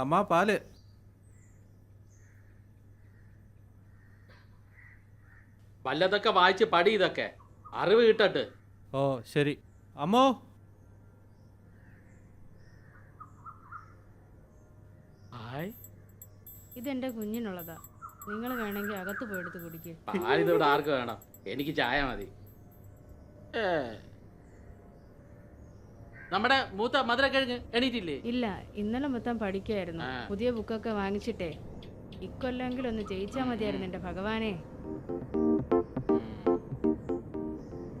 അമ്മ പാൽ. വല്ലതൊക്കെ വായിച്ച് പടി ഇതൊക്കെ. അറിവ് കിട്ടട്ട്. ഓ ശരി. അമ്മോ? ഹായ് ഇതെന്റെ കുഞ്ഞിനുള്ളതാ. നിങ്ങൾ വേണമെങ്കിൽ അകത്ത് പോയെടുത്ത് കുടിക്കുക പാലിതിവിടെ ആർക്ക് വേണം? എനിക്ക് ചായ മതി. ഏ. നമ്മുടെ മൂത്ത മധുരക്കിഴങ്ങ് എണീറ്റില്ലേ? ഇല്ല ഇന്നലെ മൊത്തം പഠിക്കായിരുന്നു പുതിയ ബുക്കൊക്കെ വാങ്ങിച്ചിട്ടേ. ഇക്കൊല്ലെങ്കിലും ഒന്ന് ജയിച്ചാ മതിയായിരുന്നു എന്റെ ഭഗവാനെ.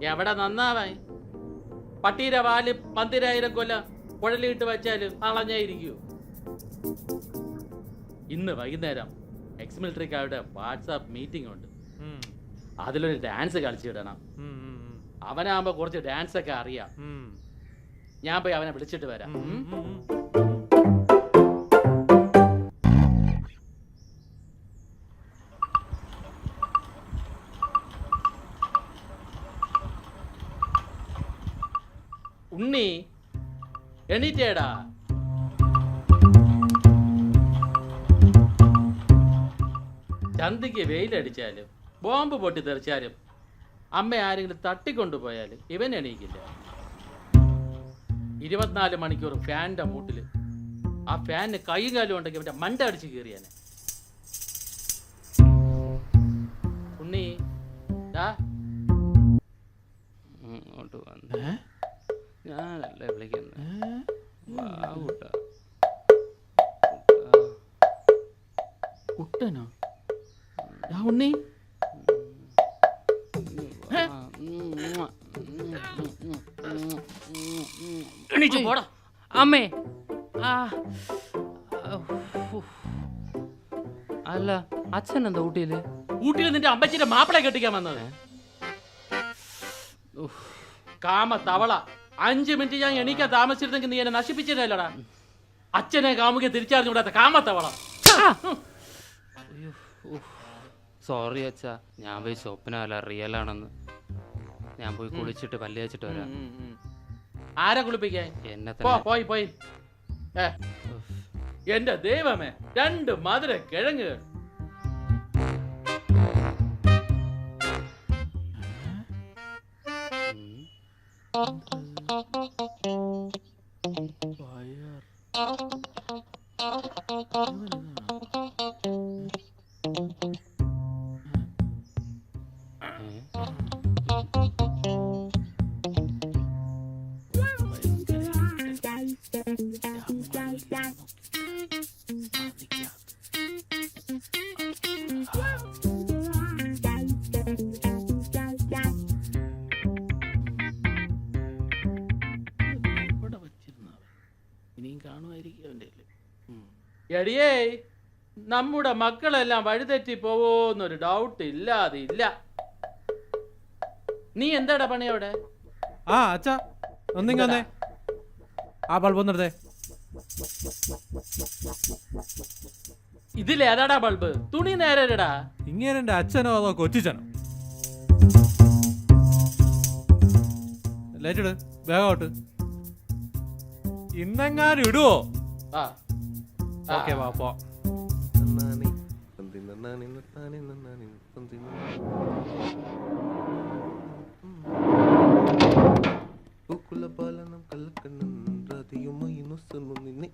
എവിടെ നന്നാവായി പട്ടീരെ വാൽ പന്തിരായിരം കൊല്ല കുഴലിട്ട് വെച്ചാലും അളഞ്ഞായിരിക്കൂ ഇന്ന് വൈകുന്നേരം എക്സ് മിലിറ്ററിക്കാരുടെ വാട്സാപ്പ് മീറ്റിംഗ് ഉണ്ട്. അതിലൊരു ഡാൻസ് ഉം, ഉം, അവനാകുമ്പോ കുറച്ച് ഡാൻസ് ഒക്കെ അറിയാം. ഞാൻ പോയി അവനെ വിളിച്ചിട്ട് വരാം. ഉണ്ണി എണീറ്റേടാ. ചന്തിക്ക് വെയിലടിച്ചാലും ബോംബ് പൊട്ടിത്തെറിച്ചാലും അമ്മ ആരെങ്കിലും തട്ടിക്കൊണ്ടുപോയാലും ഇവൻ എണീക്കില്ല. ഇരുപത്തിനാല് മണിക്കൂർ ഫാനിന്റെ മൂട്ടിൽ ആ ഫാനിന് കൈയും കാലും ഉണ്ടെങ്കിൽ മറ്റേ മണ്ട അടിച്ച് കീറിയാനെ ഉണ്ണി ദാ. ഇങ്ങോട്ട് വന്ന്. ഞാനല്ലേ വിളിക്കുന്നത്. കുട്ടനോ? എണീച്ച് പോടാ. അമ്മേ. ആ. അല്ല അച്ഛൻ എന്താ ഊട്ടിയിൽ? ഊട്ടിയിൽ നിന്റെ അമ്മച്ചിന്റെ മാപ്പിളെ കെട്ടിക്കാൻ വന്നത്. കാമ തവള. അഞ്ച് മിനിറ്റ് ഞാൻ എണീക്കാൻ താമസിച്ചിരുന്നെങ്കിൽ നീ എന്നെ നശിപ്പിച്ചില്ലല്ലോടാ അച്ഛനെ കാമുക തിരിച്ചറിഞ്ഞുകൂടാത്ത കാമ തവള. സോറി അച്ഛാ ഞാൻ പോയി സ്വപ്നമല്ല റിയൽ ആണെന്ന്. ഞാൻ പോയി കുളിച്ചിട്ട് പല്ല് വെച്ചിട്ട് വരാം. ആരെ കുളിപ്പിക്കാൻ എന്നെ പോ തന്നെ പോയി പോയി ഏ എന്റെ ദൈവമേ രണ്ട് മധുര കിഴങ്ങുകൾ ഉം. ഏ? എടിയേ നമ്മുടെ മക്കളെല്ലാം വഴിതെറ്റി പോവോന്നൊരു ഡൗട്ട് ഇല്ല നീ എന്താടാ പണി അവിടെ? ആ അച്ഛാ ഒന്നിങ്ങ ആ ബൾബ് ഒന്നെടുത്തേ. ഇതിലേതാടാ ബൾബ്? തുണി നേരടാ ഇങ്ങനെ എന്റെ അച്ഛനോ അതോ കൊച്ചിച്ചനോ? ലൈറ്റ് ഇട് വേഗോട്ട് ഇന്നെങ്ങാനും ഇടുവോ? ആ. ഓക്കെ വാ പോ. നന്നാനി, തന്തി നന്നാനി, നന്നാനി, നന്നാനി, തന്തി നന്നാനി. പൂക്കുല പാലനം കള്ളക്കണ്ണൻ നത്തന്നാനി.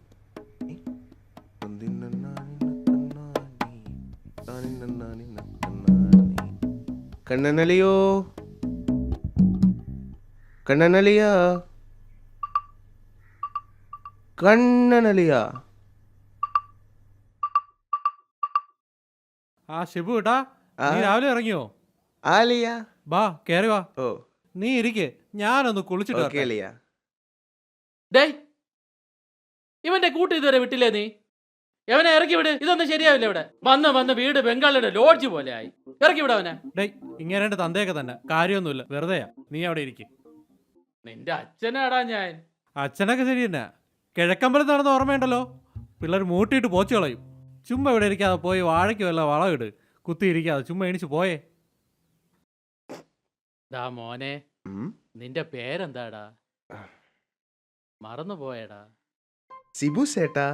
കണ്ണനലിയോ? കണ്ണനലിയ? കണ്ണനലിയ? ആ ഷിബു കേട്ടാ? നീ രാവിലെ ഇറങ്ങിയോ? ആലിയ ബാ കേറി വാ. ഓ. നീ ഇരിക്കേ. ഞാനൊന്ന് കുളിച്ചിട്ട് ഡേയ് ഇവന്റെ കൂട്ട് ഇതുവരെ വിട്ടില്ലേ നീ? എവനെ ഇറക്കി വിട്. ഇതൊന്നും ശരിയാവില്ല ഇവിടെ. വന്ന് വന്ന് വീട് ബംഗാളിയുടെ ലോഡ്ജ് പോലെ ആയി. ഇറക്കി വിട് അവനെ. ഡേയ് ഇങ്ങനെ തന്തയൊക്കെ തന്നെ. കാര്യമൊന്നുമില്ല. വെറുതെയാ. നീ അവിടെ ഇരിക്കും. നിന്റെ അച്ഛനാടാ ഞാൻ. അച്ഛനൊക്കെ ശരി തന്നെ. കിഴക്കമ്പലത്ത് നടന്ന ഓർമ്മയുണ്ടല്ലോ? പിള്ളേർ മൂട്ടിയിട്ട് പോച്ചു കളയും. ചുമ്മാ ഇവിടെ ഇരിക്കാതെ പോയി വാഴയ്ക്ക് വല്ല വളമിട് കുത്തി ഇരിക്കാതെ ചുമ്മാ എണീച്ച് പോയേ. ദാ മോനെ ഉം. നിന്റെ പേരെന്താടാ? മറന്നു പോയടാ സിബു ചേട്ടാ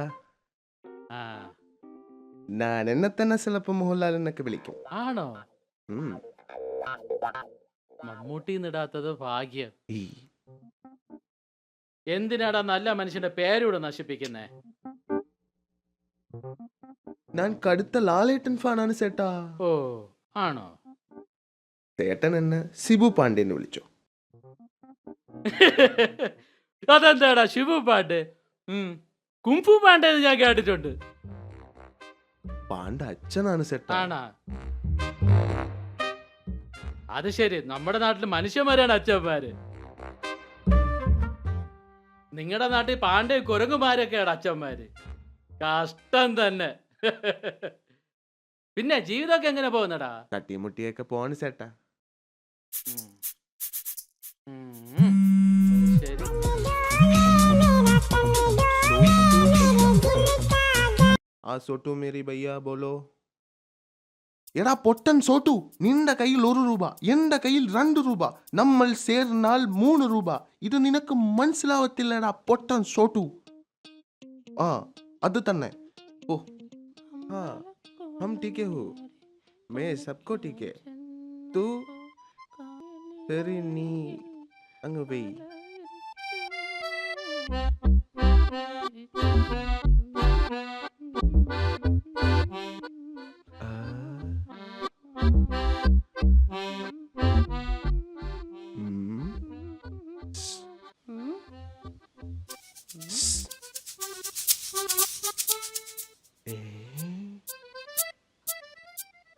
ഞാൻ എന്നെ തന്നെ ചിലപ്പോ മോഹൻലാൽ എന്നൊക്കെ വിളിക്കും. ആണോ? മമ്മൂട്ടി നിടാത്തത് ഭാഗ്യം. എന്തിനാടാ നല്ല മനുഷ്യന്റെ പേരൂടെ നശിപ്പിക്കുന്നേ? ഞാൻ കടുത്ത ലാലേട്ടൻ ഫാനാണ് ചേട്ടാ ഓ ആണോ? ചേട്ടൻ എന്നെ സിബു പാണ്ഡ്യെന്ന് വിളിച്ചോ. അതെന്താടാ ശിവു പാട്ട് കുംഫു പാണ്ടേന്ന് ഞാൻ കേട്ടിട്ടുണ്ട്. പാണ്ഡ അച്ഛനാണ് ആണാ. അത് ശരി. നമ്മുടെ നാട്ടിൽ മനുഷ്യന്മാരാണ് അച്ഛന്മാര്. നിങ്ങളുടെ നാട്ടിൽ പാണ്ഡ കുരങ്ങുമാരൊക്കെയാണ് അച്ഛന്മാര്. കഷ്ടം തന്നെ. പിന്നെ ജീവിതമൊക്കെ എങ്ങനെ പോകുന്നടാ? തട്ടിമുട്ടിയൊക്കെ പോണ് ചേട്ടാ. ഉം. ശരി. ஆ சொட்டு மேரி பையா போலோ. எடா பொட்டன் சோட்டு நின்ற கையில் ஒரு ரூபா எந்த கையில் ரெண்டு ரூபா நம்மள் சேர்னால் மூணு ரூபா இது நினக்கு மனசிலாவத்தில்லடா பொட்டன் சோட்டு. ஆ அது தன்னை. ஓ ஆ ஹம் டீக்கே ஹூ மே சப்கோ டீக்கே தூ சரி நீ அங்கே போய்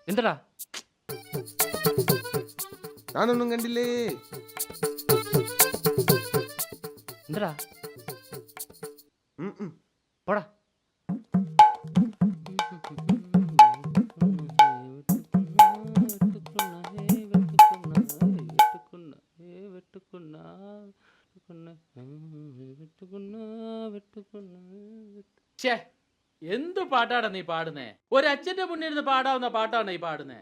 എന്തടാ ഞാനൊന്നും കണ്ടില്ലേ എന്തടാ ഛേ എന്ത് പാട്ടാടാ നീ പാടുന്നേ? ഒരച്ഛന്റെ മുന്നിൽ ഇരുന്ന് പാടാവുന്ന പാട്ടാണ് നീ പാടുന്നേ.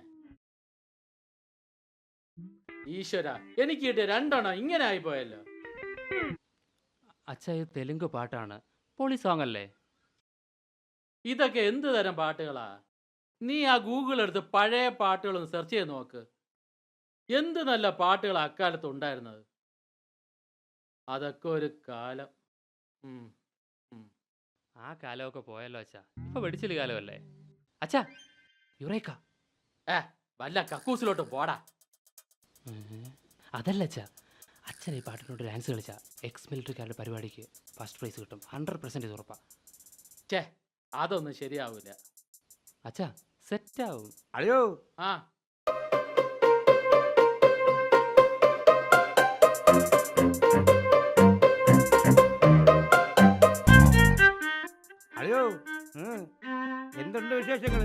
ഈശ്വര എനിക്ക് കിട്ടിയ രണ്ടെണ്ണം ഇങ്ങനെ ആയിപ്പോയല്ലോ. അച്ഛ ഇത് തെലുങ്ക് പാട്ടാണ്. പൊളി സോങ് അല്ലേ ഇതൊക്കെ എന്ത് തരം പാട്ടുകളാ? നീ ആ ഗൂഗിൾ എടുത്ത് പഴയ പാട്ടുകളൊന്ന് സെർച്ച് ചെയ്ത് നോക്ക്. എന്ത് നല്ല പാട്ടുകൾ അക്കാലത്ത് ഉണ്ടായിരുന്നത്? അതൊക്കെ ഒരു കാലം. ഉം. ആ കാലമൊക്കെ പോയല്ലോ അച്ഛാ. ഇപ്പൊ വെടിച്ചിൽ കാലമല്ലേ? അച്ഛാ യുറേക്ക. ഏ വല്ല കക്കൂസിലോട്ട് പോടാ. അതല്ല അച്ഛാ. അച്ഛൻ ഈ പാട്ടിനോട് ഡാൻസ് കളിച്ച. എക്സ് മിലിറ്ററിക്കാരുടെ പരിപാടിക്ക് ഫസ്റ്റ് പ്രൈസ് കിട്ടും. ഹൺഡ്രഡ് പെർസെന്റേജ് ഉറപ്പാ. ചേ അതൊന്നും ശരിയാവൂല. അച്ഛാ സെറ്റാവും അയ്യോ ആ. എന്തുണ്ട് വിശേഷങ്ങൾ